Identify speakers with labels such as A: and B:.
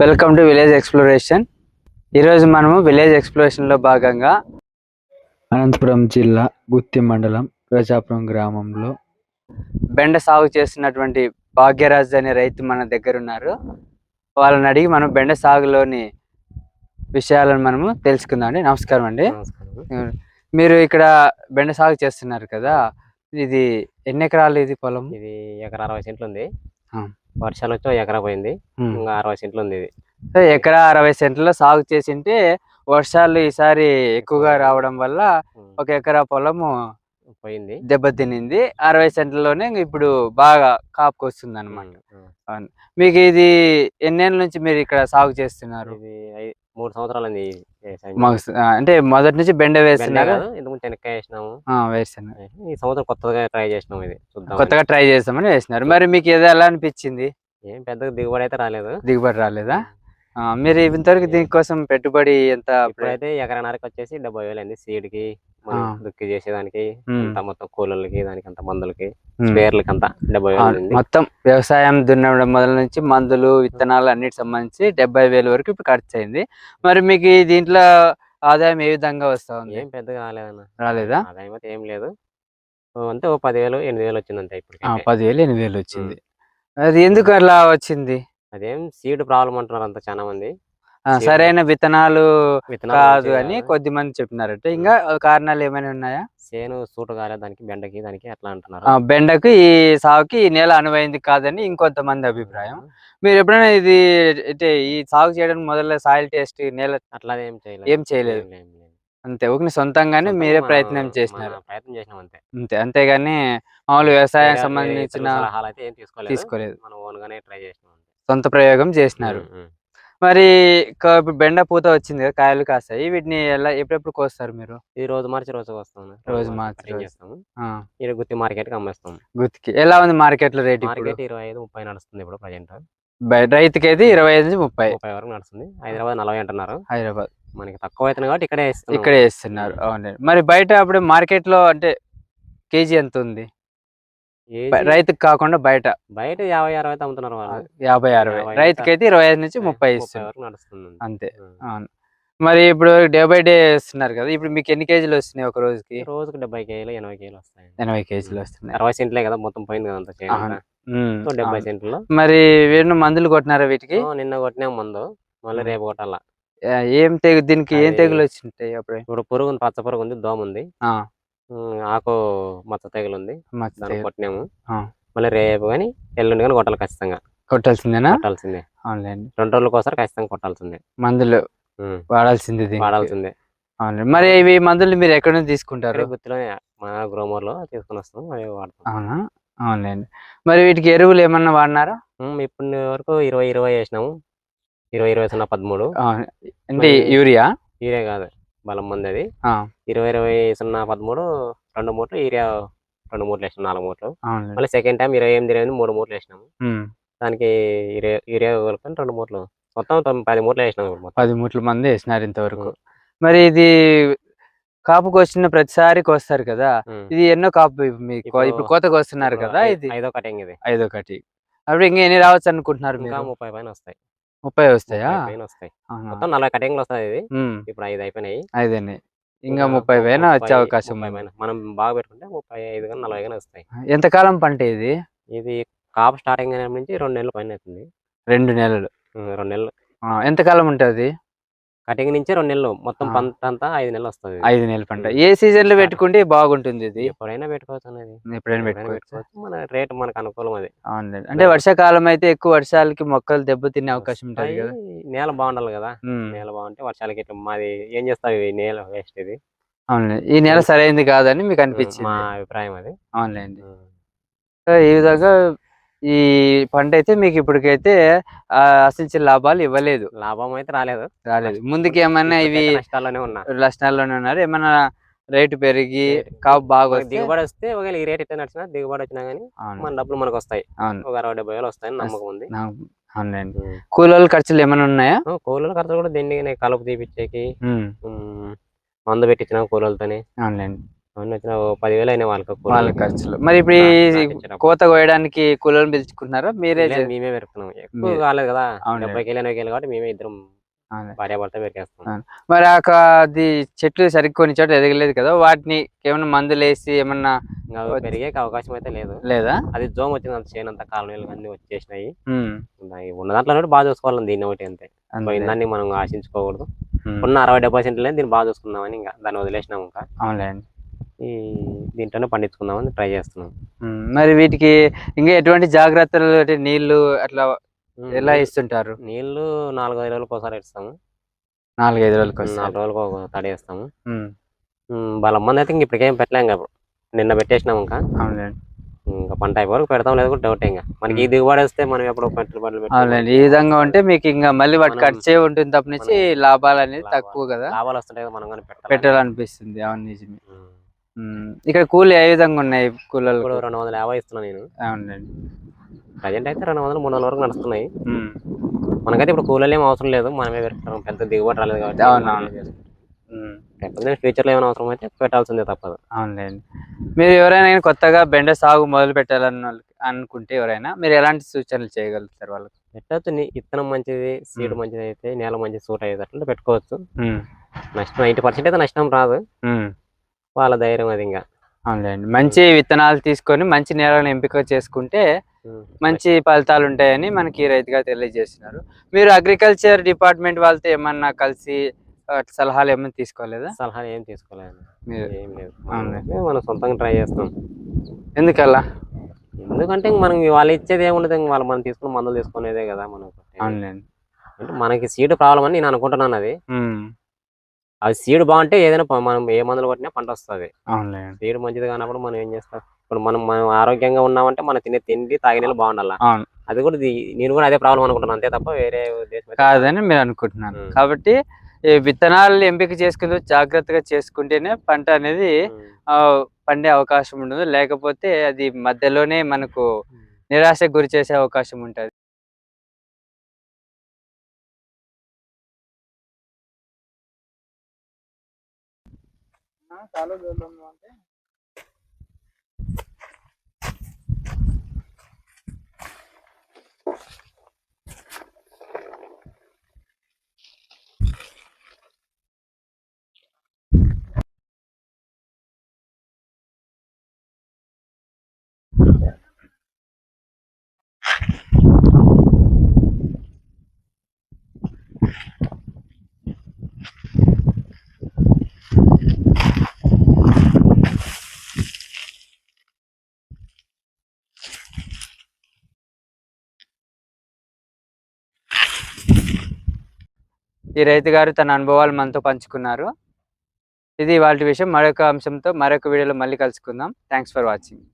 A: Welcome to village exploration. ఈరోజు మనము village ఎక్స్ప్లోరేషన్లో భాగంగా అనంతపురం జిల్లా గుత్తి మండలం ప్రజాపురం గ్రామంలో బెండ సాగు చేస్తున్నటువంటి భాగ్యరాజ్ అనే రైతు మన దగ్గర ఉన్నారు. వాళ్ళని అడిగి మనం బెండ సాగులోని విషయాలను మనము తెలుసుకుందాం నమస్కారం అండి.
B: నమస్కారం.
A: మీరు ఇక్కడ బెండ సాగు చేస్తున్నారు కదా ఇది ఎన్ని ఎకరాలు ఇది పొలం?
B: ఇది ఎకరా అరవై సెంట్లు ఉంది. వర్షాలు వచ్చి ఎకరా పోయింది. ఇంకా అరవై సెంట్లు ఉంది ఇది.
A: సో ఎకరా అరవై సెంట్లలో సాగు చేసింటే వర్షాలు ఈసారి ఎక్కువగా రావడం వల్ల. ఒక ఎకరా పొలము
B: పోయింది.
A: దెబ్బతినింది. అరవై సెంట్లలోనే ఇప్పుడు బాగా కాపుకి వస్తుంది అనమాట. మీకు ఇది ఎన్నేళ్ళ నుంచి మీరు ఇక్కడ సాగు చేస్తున్నారు?
B: ఇది మూడు సంవత్సరాలు.
A: మాకు అంటే మొదటి నుంచి బెండ వేస్తున్నారు.
B: ఇంతకుముందు చెనక్కాయ వేసినాము. ఈ సంవత్సరం కొత్తగా ట్రై చేసినాము ఇది
A: కొత్తగా ట్రై చేస్తామని వేసినారు మరి మీకు ఏదో ఎలా అనిపించింది?
B: ఏం పెద్దగా దిగుబడి అయితే రాలేదు.
A: దిగుబడి రాలేదా? మీరు ఇంతవరకు దీనికోసం పెట్టుబడి ఎంత
B: ఇప్పుడైతే ఎకరన్నరకి వచ్చేసి డెబ్బై వేలు అయింది
A: సీడ్కి.
B: దుక్కి చేసేదానికి మొత్తం కూలర్లకి దానికి అంత మందులకి. స్పేర్లకి అంతా డెబ్బై వేలు
A: మొత్తం వ్యవసాయం దున్నడం మొదలు నుంచి మందులు విత్తనాలు అన్నిటి సంబంధించి డెబ్బై వేలు వరకు ఇప్పుడు ఖర్చు అయింది మరి మీకు దీంట్లో ఆదాయం ఏ విధంగా వస్తా ఉంది
B: ఏం పెద్దగా రాలేదన్న.
A: రాలేదా?
B: ఆదాయం అయితే ఏం లేదు. అంతే ఓ పదివేలు ఎనిమిది వేలు వచ్చింది అంతే ఇప్పుడు
A: పదివేలు ఎనిమిది వేలు వచ్చింది. అది ఎందుకు అలా వచ్చింది?
B: అదేం సీడ్ ప్రాబ్లం అంటున్నారు అంత చాలా మంది.
A: సరైన విత్తనాలు కాదు అని
B: కాదు.
A: కొద్ది మంది చెప్పినారట. ఇంకా కారణాలు ఏమైనా ఉన్నాయా?
B: చేను సూటు కాలేదు దానికి బెండకి దానికి అట్లా అంటున్నారు.
A: బెండకు ఈ సాగుకి ఈ నేల అనువైంది కాదని ఇంకొంతమంది అభిప్రాయం. మీరు ఎప్పుడైనా ఇది అంటే ఈ సాగు చేయడానికి మొదల సాయిల్ టెస్ట్ నేల
B: అట్లా ఏం చేయలేదు.
A: ఏం చేయలేదు. అంతే ఒక సొంతంగానే
B: సొంతంగా
A: మీరే ప్రయత్నం చేసినారు.
B: ప్రయత్నం చేసినాం అంతే.
A: అంతే అంతేగాని మామూలు వ్యవసాయం
B: వేరే- వేరే
A: సంబంధించిన
B: ఇతరుల సలహాలు అయితే ఏం తీసుకోలేదు. మనం ఓన్ గానే ట్రై చేసినాం.
A: సొంత ప్రయోగం చేసినారు. మరి బెండ పూత వచ్చింది కదా కాయలు కాస్తాయి. వీటిని ఎలా ఎప్పుడెప్పుడు కోస్తారు మీరు?
B: ఈ రోజు మార్చి రోజు వస్తాం
A: రోజు మార్చి.
B: చేస్తాము? ఈ గుత్తి మార్కెట్కి అమ్మేస్తాం.
A: గుత్తికి. ఎలా ఉంది మార్కెట్లో రేట్
B: మార్కెట్ ఇరవై ఐదు ముప్పై నడుస్తుంది ఇప్పుడు ప్రజెంట్.
A: రైతుకి అయితే ఇరవై ఐదు నుంచి ముప్పై.
B: ముప్పై వరకు నడుస్తుంది. హైదరాబాద్ నలభై అంటున్నారు.
A: హైదరాబాద్.
B: మనకి తక్కువ అవుతుంది కాబట్టి ఇక్కడే.
A: ఇక్కడే వేస్తున్నారు. అవునండి. మరి బయట అప్పుడు మార్కెట్లో అంటే కేజీ ఎంత ఉంది? రైతుకి కాకుండా బయట.
B: బయట యాభై అరవై అయితే అమ్ముతున్నారు వాళ్ళు.
A: యాభై అరవై. రైతుకి అయితే ఇరవై ఐదు నుంచి ముప్పై
B: నడుస్తుంది
A: అంతే. అవును. మరి ఇప్పుడు డే బై డే ఇస్తున్నారు కదా ఇప్పుడు మీకు ఎన్ని కేజీలు వస్తున్నాయి ఒక రోజుకి?
B: రోజుకి డెబ్బై కేజీలు ఎనభై కేజీలు వస్తాయి
A: ఎనభై కేజీలు వస్తున్నాయి.
B: అరవై సెంట్లే కదా మొత్తం పోయింది కదా అంత డెబ్బై. సెంట్లు
A: మరి వీళ్ళు మందులు కొట్టినారా వీటికి?
B: నిన్న కొట్టినాం మందు. మళ్ళీ రేపు కొట్టాల.
A: ఏం తెగు దీనికి ఏం తెగులు వచ్చింటాయి అప్పుడు?
B: ఇప్పుడు పురుగు పచ్చ పురుగు ఉంది దోమ ఉంది. ఆకు మచ్చ తెగులు ఉంది దాన్ని. కొట్టినాము. మళ్ళీ రేపు కానీ ఎల్లుండి కానీ కొట్టాలి ఖచ్చితంగా.
A: కొట్టాల్సిందేనా?
B: కొట్టాల్సిందే. రెండు రోజులకు ఒకసారి ఖచ్చితంగా కొట్టాల్సిందే.
A: మందులు. వాడాల్సింది.
B: వాడాల్సిందే.
A: మరి ఇవి మందులు మీరు ఎక్కడ నుంచి తీసుకుంటారు?
B: గుత్తిలోనే మన గ్రోమర్లో తీసుకొని వస్తాం అవి వాడతాం.
A: అవునా? అవునులేండి. మరి వీటికి ఎరువులు ఏమన్నా వాడినారా?
B: ఉం, ఇప్పటి వరకు ఇరవై ఇరవై వేసినాము. ఇరవై ఇరవై సున్నా పదమూడు.
A: అంటే యూరియా?
B: యూరియా కాదు. బలం మంది అది ఇరవై ఇరవై సున్నా పదమూడు రెండు మూట్లు యూరియా రెండు మూట్లు వేసినాం నాలుగు మూట్లు. మళ్ళీ సెకండ్ టైం ఇరవై ఎనిమిది ఇరవై ఎనిమిది మూడు మూట్లు వేసినాము. దానికి యూరియా యూరియా కలుపుకొని రెండు మూట్లు. మొత్తం పది మూట్లు వేసినాం
A: పది మూట్ల మంది వేసినారు ఇంతవరకు. మరి ఇది కాపుకి వచ్చిన ప్రతిసారికి వస్తారు కదా. ఇది ఎన్నో కాపు మీకు?
B: ఇప్పుడు-
A: కోతకు వస్తున్నారు కదా ఇది?
B: ఐదో కటింగ్ ఇది.
A: ఐదో కటి. అప్పుడు ఇంకా ఎన్ని రావచ్చు అనుకుంటున్నారు
B: ముప్పై పైన వస్తాయి.
A: ముప్పై వస్తాయా?
B: పైన వస్తాయి. మొత్తం నలభై కటింగ్లు వస్తాయి ఇది ఇప్పుడు ఐదు అయిపోయినాయి.
A: ఐదేనే ఇంకా ముప్పై పైన వచ్చే అవకాశం.
B: మనం బాగా పెట్టుకుంటే ముప్పై ఐదు కానీ నలభై కానీ వస్తాయి.
A: ఎంతకాలం పంట ఇది?
B: ఇది కాపు స్టార్టింగ్ అయిన నుంచి రెండు నెలలు పైన అవుతుంది.
A: రెండు నెలలు.
B: రెండు నెలలు.
A: ఆ, ఎంతకాలం ఉంటుంది?
B: కటింగ్ నుంచి రెండు నెలలు. మొత్తం. పంట అంతా ఐదు నెలలు వస్తుంది
A: ఐదు నెలల పంట. ఏ
B: సీజన్లో.
A: పెట్టుకుంటే బాగుంటుంది ఇది?
B: ఎప్పుడైనా పెట్టుకోవచ్చు అనేది
A: ఎప్పుడైనా పెట్టుకోవచ్చు.
B: మన రేట్ మనకు అనుకూలం అది.
A: అంటే వర్షాకాలం అయితే ఎక్కువ వర్షాలకి మొక్కలు దెబ్బతినే అవకాశం ఉంటుంది. కదా?
B: నేల బాగుండాలి కదా? నేల బాగుంటే వర్షాలకి ఇట్లా మాది ఏం చేస్తావు ఇవి నేల వేస్ట్ ఇది?
A: అవునండి ఈ నెల సరైనది కాదని మీకు అనిపించింది.
B: మా అభిప్రాయం అది.
A: అవునులేండి. ఈ విధంగా ఈ పంట అయితే మీకు ఇప్పటికైతే ఆశించిన లాభాలు ఇవ్వలేదు.
B: లాభం అయితే రాలేదు.
A: రాలేదు. ముందుకి ఏమన్నా ఇవి
B: నష్టాల్లోనే ఉన్నా.
A: నష్టాల్లోనే ఉన్నారు. ఏమన్నా రేటు పెరిగి కాపు బాగా
B: దిగుబడి వస్తే ఒకవేళ ఈ రేట్ ఇట్లా నడిచినా దిగుబడి వచ్చినా
A: అవును.
B: మన డబ్బులు మనకు వస్తాయి. ఒక అరవై డెబ్బై వేలు వస్తాయని నమ్మకం ఉంది. ఉం.
A: కూలీల ఖర్చులు ఏమైనా ఉన్నాయా?
B: కూలీల ఖర్చులు కూడా దిండిగానే కలుపు తీపిచ్చేకి మందు పెట్టించిన కూలీలతోని అవన్నీ వచ్చిన పదివేలు అయినా వాళ్ళకి.
A: వాళ్ళ ఖర్చులు. మరి ఇప్పుడు. కోత కోయడానికి కూలీలను పిలుచుకుంటున్నారా? మీరే
B: మేమే పెరుకుతున్నాం ఎక్కువ కాలేదు కదా. డెబ్బై కేలు ఎనభై కేలు కాబట్టి మేమే ఇద్దరం. భార్యాభర్త పెరికేస్తాం.
A: మరి అది చెట్లు సరిగ్గా కొన్ని చోట్ల ఎదగలేదు కదా. వాటిని ఏమన్నా మందులు వేసి ఏమన్నా
B: పెరిగే అవకాశం అయితే లేదు.
A: లేదా?
B: అది జోమ్ వచ్చింది అంత చేనంత కాలనీలు అన్ని వచ్చేసినాయి. ఉన్న దాంట్లో బాగా చూసుకోవాలి దీన్ని ఒకటి అంతే.
A: అంతే.
B: పోయిందాన్ని మనం ఆశించుకోకూడదు. ఉన్న అరవై డెబ్బై సెంట్లు దీన్ని బాగా చూసుకుందామని ఇంకా దాన్ని వదిలేసినాం ఇంకా.
A: అవునులేండి
B: ఈ దీంట్లోనే పండించుకుందామని ట్రై చేస్తున్నాం.
A: మరి వీటికి ఇంకా ఎటువంటి జాగ్రత్తలు అంటే నీళ్ళు అట్లా ఎలా ఇస్తుంటారు?
B: నీళ్ళు నాలుగు ఐదు రోజులకు ఒకసారి ఇస్తాము.
A: నాలుగైదు రోజులకు
B: నాలుగు రోజులకు ఒక తడి వేస్తాము. బలం మంది అయితే ఇంక ఇప్పటికేం పెట్టలేం ఇంకా. నిన్న పెట్టేసినాం ఇంకా. ఇంకా పంట అయిపోయి పెడతాం లేదు కూడా డౌట్ ఇంకా. మనకి ఈ దిగుబడి వస్తే మనం ఎప్పుడు పెట్టుబడులు పెట్టి
A: అవునులేండి. ఈ విధంగా ఉంటే మీకు ఇంకా మళ్ళీ వాటి ఖర్చే ఉంటుంది తప్పనించి లాభాలు అనేది. తక్కువ కదా.
B: లాభాలు వస్తుంటాయి మనం కానీ పెట్టాలి.
A: పెట్టాలనిపిస్తుంది. అవును నిజమే.
B: ఉమ్.
A: ఉమ్, ఇక్కడ కూలి ఏ విధంగా ఉన్నాయి కూలలు
B: ఇప్పుడు రెండు వందల యాభై ఇస్తున్నా నేను.
A: అవునండి
B: ప్రజెంట్ అయితే రెండు వందలు మూడు వందల వరకు నడుస్తున్నాయి. మనకైతే ఇప్పుడు కూలీలు ఏం అవసరం లేదు. మనమే పెడతాం పెద్ద దిగుబడి రాలేదు కాబట్టి.
A: ఉమ్,
B: లేకపోతే ఫ్యూచర్లో ఏమైనా అవసరం అయితే పెట్టాల్సిందే తప్పదు.
A: అవునులేండి. మీరు ఎవరైనా కొత్తగా బెండ సాగు మొదలు పెట్టాలని అనుకుంటే ఎవరైనా మీరు ఎలాంటి సూచనలు చేయగలుగుతారు వాళ్ళకి?
B: పెట్టచ్చు ఇత్తనం మంచిది సీడ్. మంచిది అయితే నేల మంచి సూట్ అయ్యేటట్లు పెట్టుకోవచ్చు.
A: ఉమ్,
B: నష్టం ఎయిటీ పర్సెంట్ అయితే నష్టం రాదు. వాళ్ళ ధైర్యం అది ఇంకా.
A: అవునులేండి. మంచి విత్తనాలు తీసుకొని మంచి నేలను ఎంపిక చేసుకుంటే. మంచి ఫలితాలు ఉంటాయని మనకి రైతుగా తెలియజేస్తున్నారు. మీరు అగ్రికల్చర్ డిపార్ట్మెంట్ వాళ్ళతో ఏమన్నా కలిసి సలహాలు ఏమైనా తీసుకోలేదా?
B: సలహా ఏం తీసుకోలేదు ఏం లేదు. మనం సొంతంగా ట్రై చేస్తాం.
A: ఎందుకలా?
B: ఎందుకంటే మనం వాళ్ళు ఇచ్చేది ఏముండదు ఇంక వాళ్ళు మనం తీసుకున్న మందులు తీసుకునేదే కదా మనకు.
A: అవునులేండి.
B: అంటే మనకి సీడ్ ప్రాబ్లం అని నేను అనుకుంటున్నాను అది. అది సీడ్ బాగుంటే ఏదైనా మనం ఏ మందులు కొట్టినా పంట వస్తుంది. సీడ్ మంచిది కానప్పుడు మనం ఏం చేస్తాం? ఇప్పుడు మనం మనం ఆరోగ్యంగా ఉన్నామంటే మనం తినే తిండి తాగే నీళ్ళు బాగుండాలా? అది కూడా నేను కూడా అదే ప్రాబ్లం అనుకుంటున్నాను. అంతే తప్ప వేరే ఉద్దేశం
A: కాదని మీరు అనుకుంటున్నారు.
B: ఉమ్.
A: కాబట్టి ఈ విత్తనాలు ఎంపిక చేసుకుని జాగ్రత్తగా చేసుకుంటేనే పంట అనేది పండే అవకాశం ఉండదు. లేకపోతే అది మధ్యలోనే మనకు నిరాశకు గురి చేసే అవకాశం ఉంటుంది. చాలా రోజులు ఉన్నాం అంటే ఈ రైతు గారు తన అనుభవాలు మనతో పంచుకున్నారు. ఇది వాళ్ళ విషయం. మరొక అంశంతో మరొక వీడియోలో మళ్ళీ కలుసుకుందాం. Thanks for watching